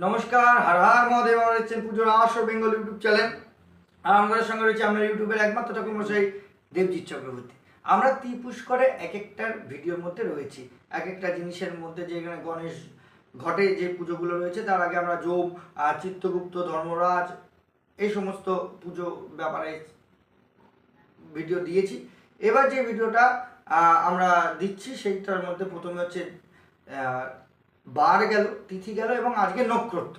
নমস্কার, হার হার মহাদেব, আমার হচ্ছেন পুজোর আসর বেঙ্গল ইউটিউব চ্যানেল। আর আমাদের সঙ্গে রয়েছে আমরা ইউটিউবের একমাত্র ঠাকুর মশাই দেবজিৎ চক্রবর্তী। আমরা ত্রিপুষ্করে এক একটার ভিডিওর মধ্যে রয়েছি। এক একটা জিনিসের মধ্যে যেখানে গণেশ ঘটে যে পুজোগুলো রয়েছে, তার আগে আমরা যোগ আর চিত্তগুপ্ত, ধর্মরাজ, এই সমস্ত পুজো ব্যাপারে ভিডিও দিয়েছি। এবার যে ভিডিওটা আমরা দিচ্ছি, সেইটার মধ্যে প্রথমে হচ্ছে বার গেল, তিথি গেল এবং আজকে নক্ষত্র।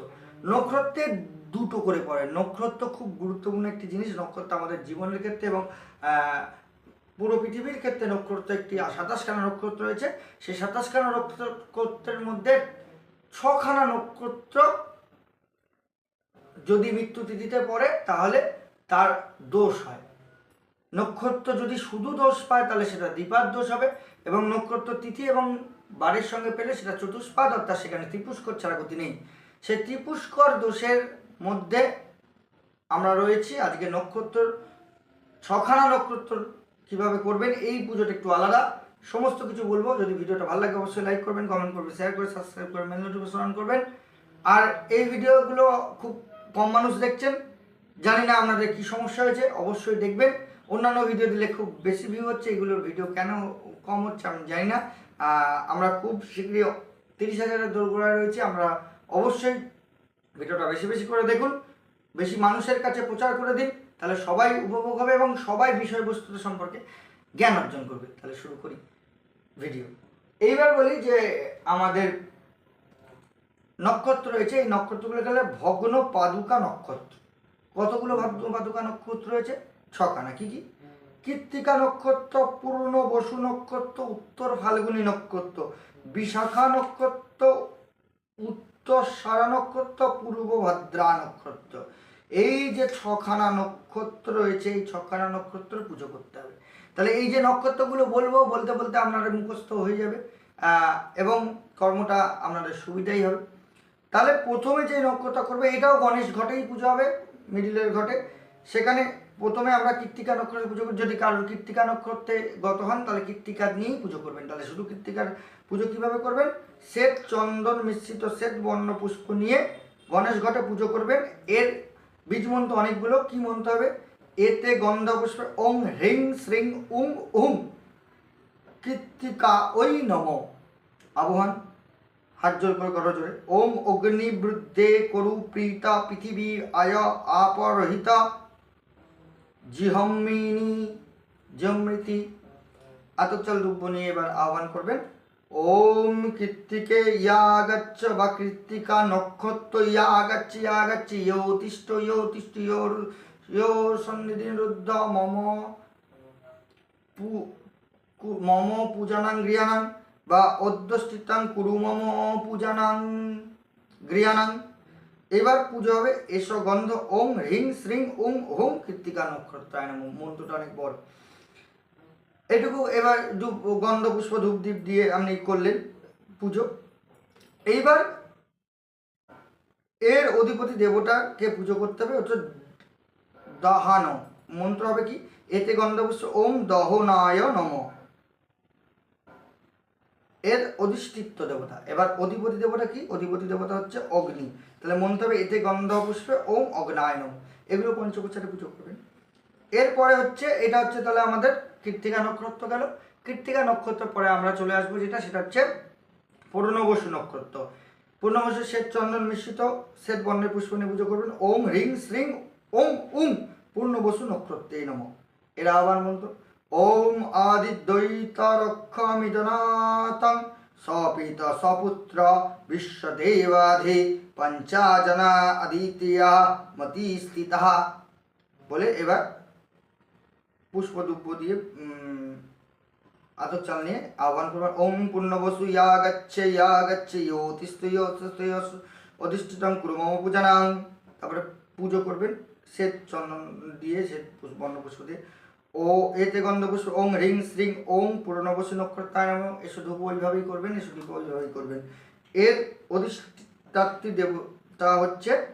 নক্ষত্রের দুটো করে পড়ে। নক্ষত্র খুব গুরুত্বপূর্ণ একটি জিনিস, নক্ষত্র আমাদের জীবনের ক্ষেত্রে এবং পুরো পৃথিবীর ক্ষেত্রে নক্ষত্র একটি সাতাশখানা নক্ষত্র রয়েছে। সেই সাতাশখানা নক্ষত্রের মধ্যে ছখানা নক্ষত্র যদি মৃত্যু তিথিতে পড়ে, তাহলে তার দোষ হয়। নক্ষত্র যদি শুধু দোষ পায়, তাহলে সেটা দ্বিপাদ দোষ হবে এবং নক্ষত্র তিথি এবং বাড়ির সঙ্গে পেলে সেটা চতুষ্পাদ, অর্থাৎ সেখানে ত্রিপুষ্কর ছাড়া গতি নেই। সেই ত্রিপুষ্কর দোষের মধ্যে আমরা রয়েছি। আজকে নক্ষত্র, ছখানা নক্ষত্র কীভাবে করবেন, এই পুজোটা একটু আলাদা। সমস্ত কিছু বলব। যদি ভিডিওটা ভালো লাগে, অবশ্যই লাইক করবেন কমেন্ট করবেন শেয়ার করে সাবস্ক্রাইব করবেন বেল নোটিফিকেশন অন করবেন। আর এই ভিডিওগুলো খুব কম মানুষ দেখছেন। জানি না আপনাদের কি সমস্যা হয়েছে, অবশ্যই দেখবেন। অন্যান্য ভিডিও দিলে খুব বেশি ভিউ হচ্ছে। এগুলোর ভিডিও কেন কম হচ্ছে আমি জানি না। আমরা খুব শীঘ্রই তিরিশ হাজারের দোরগোড়ায় রয়েছে। আমরা অবশ্যই ভিডিওটা বেশি বেশি করে দেখুন। বেশি মানুষের কাছে প্রচার করে দিন। তাহলে সবাই উপভোগ হবে এবং সবাই বিষয়বস্তু সম্পর্কে জ্ঞান অর্জন করবে। তাহলে শুরু করি ভিডিও। এইবার বলি যে আমাদের নক্ষত্র রয়েছে। এই নক্ষত্রগুলো গেলে ভগ্ন পাদুকা নক্ষত্র। কতগুলো ভগ্ন পাদুকা নক্ষত্র রয়েছে? ছখানা। কি কি? কৃত্তিকা নক্ষত্র পূর্ণ বসু নক্ষত্র, উত্তর ফাল্গুনী নক্ষত্র, বিশাখা নক্ষত্র, উত্তর সারা নক্ষত্র, পূর্ব ভদ্রা নক্ষত্র। এই যে ছখানা নক্ষত্র রয়েছে, এই ছখানা নক্ষত্র পুজো করতে হবে। তাহলে এই যে নক্ষত্রগুলো বলব, বলতে বলতে আপনাদের মুখস্থ হয়ে যাবে এবং কর্মটা আপনাদের সুবিধাই হবে। তাহলে প্রথমে যে নক্ষত্র করবে, এটাও গণেশ ঘটেই পুজো হবে, মিডিলের ঘটে। সেখানে প্রথমে আমরা কৃত্তিকা নক্ষত্রে পুজো করি। যদি কারোর কৃত্তিকা নক্ষত্রে গত হন, তাহলে কৃত্তিকা নিয়েই পুজো করবেন। তাহলে শুধু কৃত্তিকার পুজো কীভাবে করবেন? শ্বেত চন্দন মিশ্রিত শ্বেত বর্ণ পুষ্প নিয়ে গণেশ ঘটে পুজো করবেন। এর বীজ মন্ত্র অনেকগুলো। কি মন্ত্র হবে? এতে গন্ধ পুষ্প, ওং হ্রিং শ্রিং উং উং। কৃত্তিকা ওই নম। আবহান। হাত জোর করে জোরে। ওম অগ্নি বৃদ্ধে করু প্রীতা পৃথিবী আয় আপরহিতা। জিহম্মিনী জমৃতি আতচল দ্রব্য নিয়ে এবার আহ্বান করবেন। ওম কৃত্তিকে ইয়া আগাচ্ছ বা কৃত্তিকা নক্ষত্র ইয়া আগাচ্ছি ইয়া আগাচ্ছি ইয়ো তিষ্ঠ ইয়ো তিষ্ঠ ইয়োর ইয়োর সন্নিধি রুদ্ধ, মম পু মম পূজানাং গৃহানাং বা অধ্যষ্টিতাং কুরু মম পূজানাং গৃহানাং। এবার পুজো হবে, এসো গন্ধ, ওম হ্রিং শ্রিং ওম হোম কৃত্তিকা নক্ষত্রায় মন্ত্রটা অনেক বড়। এটুকু এবার ধূপ, গন্ধ পুষ্প, ধূপ দ্বীপ দিয়ে আপনি করলেন পুজো। এইবার এর অধিপতি দেবতাকে পুজো করতে হবে? হচ্ছে দহান। মন্ত্র হবে কি? এতে গন্ধপুষ্প ওম দহনায় নম। এর অধিষ্ঠিত্ব দেবতা। এবার অধিপতি দেবতা কি? অধিপতি দেবতা হচ্ছে অগ্নি। তাহলে মন্ত্র হবে, এতে গন্ধ পুষ্পে ওম অগ্নায় নম এগুলো পঞ্চপ্রচারে পুজো করবেন। এরপরে হচ্ছে, এটা হচ্ছে তাহলে আমাদের কৃত্তিকা নক্ষত্র গেল। কৃত্তিকা নক্ষত্র পরে আমরা চলে আসব যেটা, সেটা হচ্ছে পূর্ণবসু নক্ষত্র। পূর্ণবসু শ্বেত চন্দন মিশ্রিত, শ্বেত বর্ণের পুষ্প নিয়ে পুজো করবেন। ওম হ্রিং শ্রিং, ওম উম পূর্ণবসু নক্ষত্রে নম। এরা আবার মন্ত্র। আদিদ্বৈত রক্ষামিদনাতং সপিত সপুত্র বিশ্বদেবাধি পঞ্চাজনা আদিত্য মতি স্থিতः বলে এবার পুষ্পদুব্য দিয়ে চাল নিয়ে আহ্বান করবেন ওম পূর্ণবসু ইয়া গচ্ছে ইয়া গচ্ছে ইয়ো তিস্তু ইয়ো তিস্তু অধিষ্ঠিতং কুরু মম পূজানাং। তারপরে পুজো করবেন, শ্বেত চন্দন দিয়ে, শ্বেত বর্ণ পুষ্প দিয়ে। ও এতে গন্ধ পুষ্প ওং রিং শ্রিং, ওং পূর্ণবসু নক্ষত্রায় নম। এসো ধূপ ওইভাবেই করবেন, এসো ধূপ ওইভাবেই করবেন। এর অধিষ্ঠাত্রী দেবতা হচ্ছে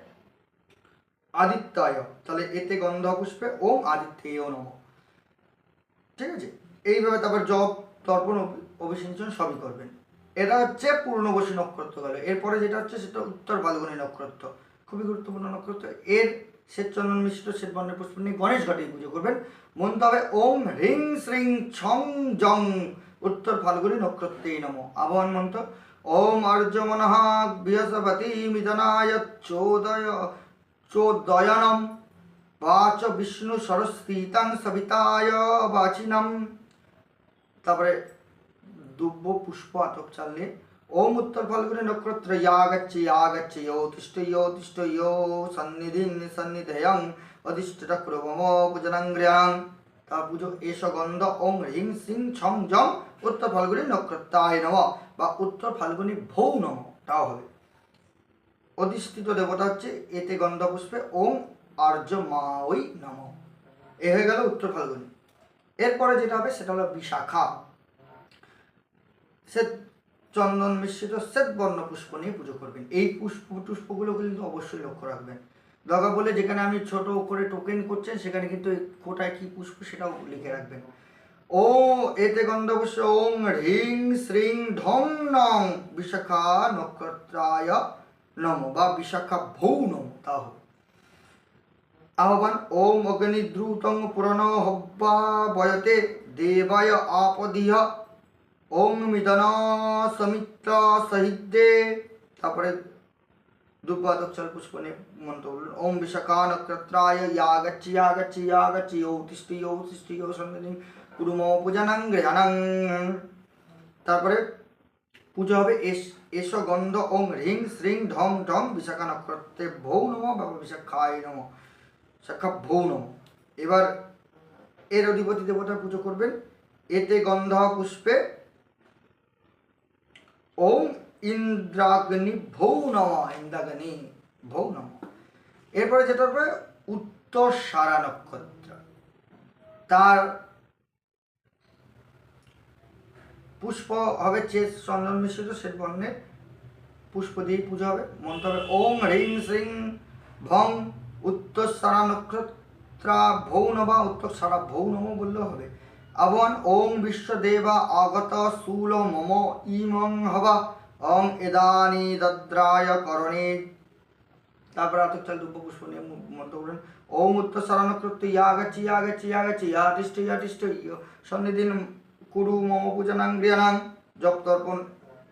আদিত্যায়। তাহলে এতে গন্ধ পুষ্পে ওম আদিত্যেয় নম। ঠিক আছে? এইভাবে তারপর জব তর্পণ, অভি- অভিসিঞ্চন সবই করবেন। এটা হচ্ছে পূর্ণবসী নক্ষত্র এরপরে যেটা হচ্ছে সেটা উত্তর ফাল্গুনী নক্ষত্র। খুবই গুরুত্বপূর্ণ নক্ষত্র। এর শ্বেত চন্দন মিশ্র শ্বেত বর্ণের পুষ্প নিয়ে গণেশ ঘাটে পুজো করবেন। মনতে হবে ওম হ্রিং শ্রিং ছং জং, উত্তর ফাল্গুনী নক্ষত্রে নম। আহ্বান মন্ত্র, ওম আর্য বৃহস্পতি মিদনায় চোদয়, চোদয়নম, বাচ বিষ্ণু সরস্বতীতাং সবিতায় বাচিনম। তারপরে দুব্য পুষ্প আতপ চাললে ওম উত্তর ফাল্গুনি নক্ষত্র ইয়াগচ্ছি ইয়াগচ্ছি ইয়ো তিষ্ঠ ইয়ো তিষ্ঠ ইয়ো সন্নিধিং সন্নিধেয়ং অধিষ্ঠ চক্র মম পূজনাঙ্গ্রিয়াং তা পুজো এস গন্ধ ওম হ্রিং সিং ছং জং উত্তর ফাল্গুনি নক্ষত্রায় নম বা উত্তর ফাল্গুনি ভৌ নম তাও হবে অধিষ্ঠিত দেবতা হচ্ছে এতে গন্ধ পুষ্পে ওম আর্য মাওই নম এ হয়ে গেল উত্তর ফাল্গুনি। এরপরে যেটা হবে, সেটা হলো বিশাখা। শ্বেত চন্দন মিশ্রিত শ্বেত বর্ণ পুষ্প নিয়ে পুজো করবেন। এই পুষ্প পুষ্পগুলো কিন্তু অবশ্যই লক্ষ্য রাখবেন। দগা বলে যেখানে আমি ছোট করে টোকেন করছেন, সেখানে কিন্তু কোটায় কি পুষ্প সেটাও লিখে রাখবেন। ও, এতে গন্ধপুষ্প ওং হ্রিং শ্রিং ঢং নং বিশাখা নক্ষত্রায় নম বা বিশাখা ভৌ নম তা হবে আহ্বান, ওম অগ্নি দ্রুতং পুরন হব্বা বয়তে দেবায় আপদিহ। ওং মিদন সমিত্র সহিদ্যে তারপরে দুর্বাদক্ষর পুষ্প নিয়ে মন্ত্র বললেন, ওম বিশাখা নক্ষত্রায় ইয়াগচ্ছি ইয়াগচ্ছি ইয়াগচ্ছি ইয়ো তিষ্ঠি ইয়ো তিষ্ঠি ইয়ো সন্ধ্যা কুরুম পূজানাং গৃহানাং। তারপরে পুজো হবে এস এস গন্ধ ওং হ্রিং শ্রিং ঢং ঢং বিশাখা নক্ষত্রে ভৌ নম বাবা বিশাখায় নম শাখা ভৌ নম। এবার এর অধিপতি দেবতার পুজো করবেন। এতে গন্ধ পুষ্পে ওম ইন্দ্রাগ্নি ভৌ নম ইন্দ্রাগ্নি ভৌ নম এরপরে যেটা হবে, উত্তর সারা নক্ষত্র। তার পুষ্প হবে চেস, চন্দন মিশ্রিত, শ্বেত বর্ণের পুষ্প দিয়ে পুজো হবে। মন্ত্র হবে, ওম হ্রিং শ্রিং ভং, উত্তর সারা নক্ষত্রা ভৌ নবা উত্তর সারা ভৌ নম বললেও হবে। আহ্বান ওম বিশ্বদেবা আগত শূল মম ইমং হবা। অং এদানি দদ্রায় করণে। তারপর আতক চাল দুব্য পুষ্প নিয়ে মন্ত্র বললেন ওম উত্তর সারা নক্ষত্র ইয়াগাচ্ছি ইয়াগাচ্ছি ইয়াগাচ্ছি ইয়া তিষ্ঠ ইয়া তিষ্ঠ সন্নিধিন কুরু মম পূজনাং গৃহানাং জপ তর্পণ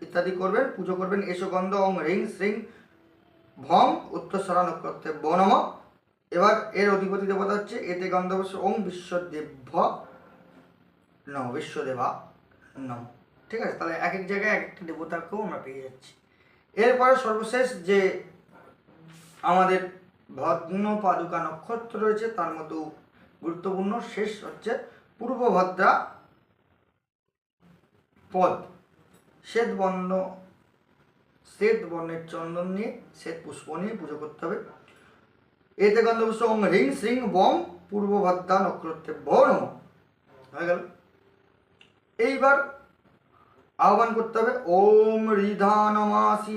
ইত্যাদি করবেন, পুজো করবেন। এসো গন্ধ, ওং হ্রিং শ্রিং ভং উত্তরসরা নক্ষত্রে বনম এবার এর অধিপতি দেবতা হচ্ছে এতে গন্ধবশ ওং বিশ্বদেভ নম বিশ্বদেবা নম ঠিক আছে, তাহলে এক এক জায়গায় এক একটা দেবতাকেও আমরা পেয়ে যাচ্ছি। এরপরে সর্বশেষ যে আমাদের ভগ্ন পাদুকা নক্ষত্র রয়েছে, তার মধ্যে গুরুত্বপূর্ণ শেষ হচ্ছে পূর্ব ভদ্রা পদ। শ্বেত বর্ণ, শ্বেত বর্ণের চন্দন নিয়ে, শ্বেত পুষ্প নিয়ে পুজো করতে হবে। এতে গন্ধপুষ্প হ্রিং শ্রিং বম পূর্ব ভদ্রা নক্ষত্রে বন হয়ে গেল। এইবার আহ্বান করতে হবে, ওম রিধানমাসিতিতাং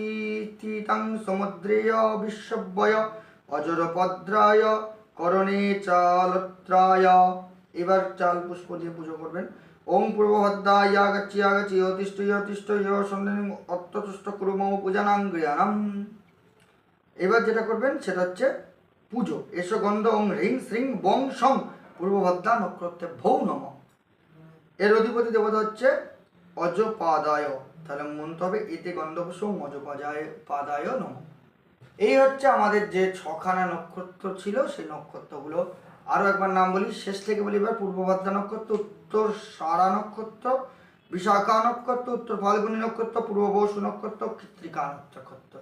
সমুদ্রেয় বিশ্বব্যয় অজরপদ্রায় করণে চালত্রায়। এবার চাল পুষ্প দিয়ে পুজো করবেন। ওম পূর্বভদ্রা ইয়াগচ্ছি ইয়াগচ্ছি অতিষ্ঠ ইয় সন্ধান অত্যতুষ্ট কুরুম পূজানাং গৃহানাম এবার যেটা করবেন, সেটা হচ্ছে পুজো। এসো গন্ধ ওং হ্রিং শ্রিং বং সং পূর্বভদ্রা নক্ষত্রে ভৌ নম। এর অধিপতি দেবতা হচ্ছে অজপাদায়। তাহলে মনতে হবে, এতে গন্ধপুষ্প অজপাদায়, পাদায় নম। এই হচ্ছে আমাদের যে ছখানা নক্ষত্র ছিল, সেই নক্ষত্রগুলো। আরও একবার নাম বলি, শেষ থেকে বলি, এবার পূর্বভদ্রা নক্ষত্র, উত্তর সারা নক্ষত্র, বিশাখা নক্ষত্র, উত্তর ফাল্গুনী নক্ষত্র, পূর্ব বসু নক্ষত্র, কৃত্রিকা নক্ষত্র।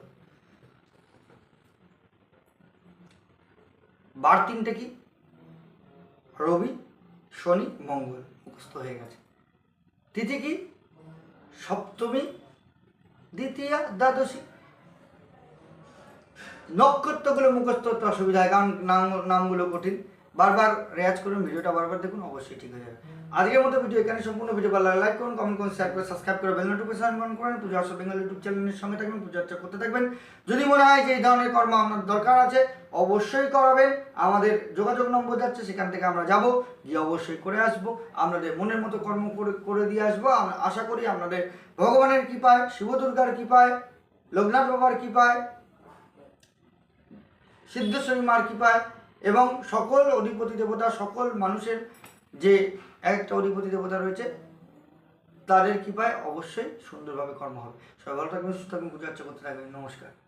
বার তিনটে কি? রবি শনি মঙ্গল মুখস্থ হয়ে গেছে। তিথি কি? সপ্তমী, দ্বিতীয়া, দ্বাদশী। নক্ষত্রগুলো মুখস্থ হতে অসুবিধা হয়, কারণ নাম নামগুলো কঠিন। বারবার রেয়াজ করুন, ভিডিওটা বারবার দেখুন, অবশ্যই ঠিক হয়ে যাবে। আজকের মতো ভিডিও এখানে সম্পূর্ণ। ভিডিও ভালো লাইক করুন কমেন্ট করুন শেয়ার করে সাবস্ক্রাইব করে বেল নোটিফিকেশন অন করেন। পূজা আসো বেঙ্গল ইউটিউব চ্যানেলের সঙ্গে থাকবেন, পুজো করতে থাকবেন। যদি মনে হয় যে এই ধরনের কর্ম আপনার দরকার আছে, অবশ্যই করাবেন। আমাদের যোগাযোগ নম্বর যাচ্ছে, সেখান থেকে আমরা যাব, গিয়ে অবশ্যই করে আসব। আপনাদের মনের মতো কর্ম করে করে দিয়ে আসব। আমরা আশা করি আপনাদের ভগবানের কৃপায় শিব দুর্গার কৃপায়, লোকনাথ বাবার কৃপায়, সিদ্ধেশ্বরী মার কৃপায় এবং সকল অধিপতি দেবতা, সকল মানুষের যে একটা অধিপতি দেবতা রয়েছে, তাদের কৃপায় অবশ্যই সুন্দরভাবে কর্ম হবে। সবাই ভালো থাকবেন, সুস্থ থাকবেন পূজা করতে থাকবেন। নমস্কার।